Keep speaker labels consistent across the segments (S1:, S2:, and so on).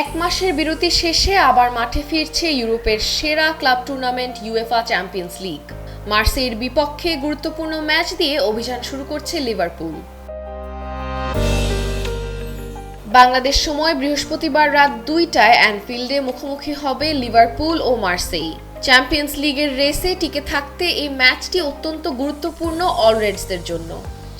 S1: এক মাসের বিরতি শেষে আবার মাঠে ফিরছে ইউরোপের সেরা club tournament UEFA champions league. মার্সেইর বিপক্ষে গুরুত্বপূর্ণ ম্যাচ দিয়ে অভিযান শুরু করছে লিভারপুল। বাংলাদেশ সময় বৃহস্পতিবার রাত দুইটায় অ্যানফিল্ডে মুখোমুখি হবে লিভারপুল ও মার্সেই। চ্যাম্পিয়ন্স লিগের রেসে টিকে থাকতে এই ম্যাচটি অত্যন্ত গুরুত্বপূর্ণ অলরেডসদের জন্য।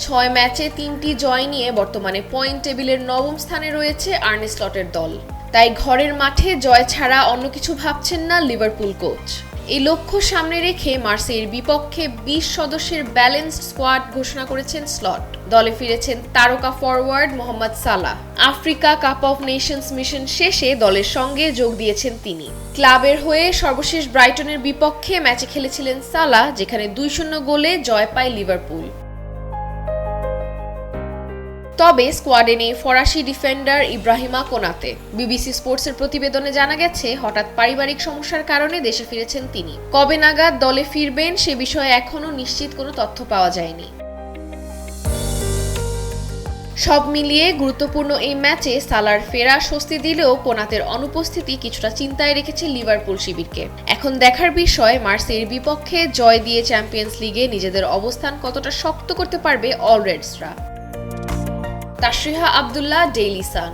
S1: ছয় ম্যাচে তিনটি জয় নিয়ে বর্তমানে পয়েন্ট টেবিলের নবম স্থানে রয়েছে আর্নে স্লটের দল। তাই ঘরের মাঠে জয় ছাড়া অন্য কিছু ভাবছেন না লিভারপুল কোচ। এই লক্ষ্য সামনে রেখে মার্সেইর বিপক্ষে বিশ সদস্যের ব্যালেন্সড স্কোয়াড ঘোষণা করেছেন স্লট। দলে ফিরেছেন তারকা forward Mohammad Salah. Africa cup of nations mission শেষে দলের সঙ্গে যোগ দিয়েছেন তিনি। ক্লাবের হয়ে সর্বশেষ ব্রাইটনের বিপক্ষে ম্যাচে খেলেছিলেন সালাহ, যেখানে দুই শূন্য গোলে জয় পায় লিভারপুল। তবে স্কোয়াডে নেই ফরাসি ডিফেন্ডার ইব্রাহিমা কোনাতে। বিবিসি স্পোর্টসের প্রতিবেদনে জানা গেছে, হঠাৎ পারিবারিক সমস্যার কারণে দেশে ফিরেছেন তিনি। কবে নাগাদ দলে ফিরবেন সে বিষয়ে এখনও নিশ্চিত কোনো তথ্য পাওয়া যায়নি। সব মিলিয়ে গুরুত্বপূর্ণ এই ম্যাচে সালার ফেরা স্বস্তি দিলেও কোনাতের অনুপস্থিতি কিছুটা চিন্তায় রেখেছে লিভারপুল শিবিরকে। এখন দেখার বিষয় মার্সের বিপক্ষে জয় দিয়ে চ্যাম্পিয়ন্স লিগে নিজেদের অবস্থান কতটা শক্ত করতে পারবে অলরেডসরা তাশরিহা আবদুল্লাহ ডেইলি সান।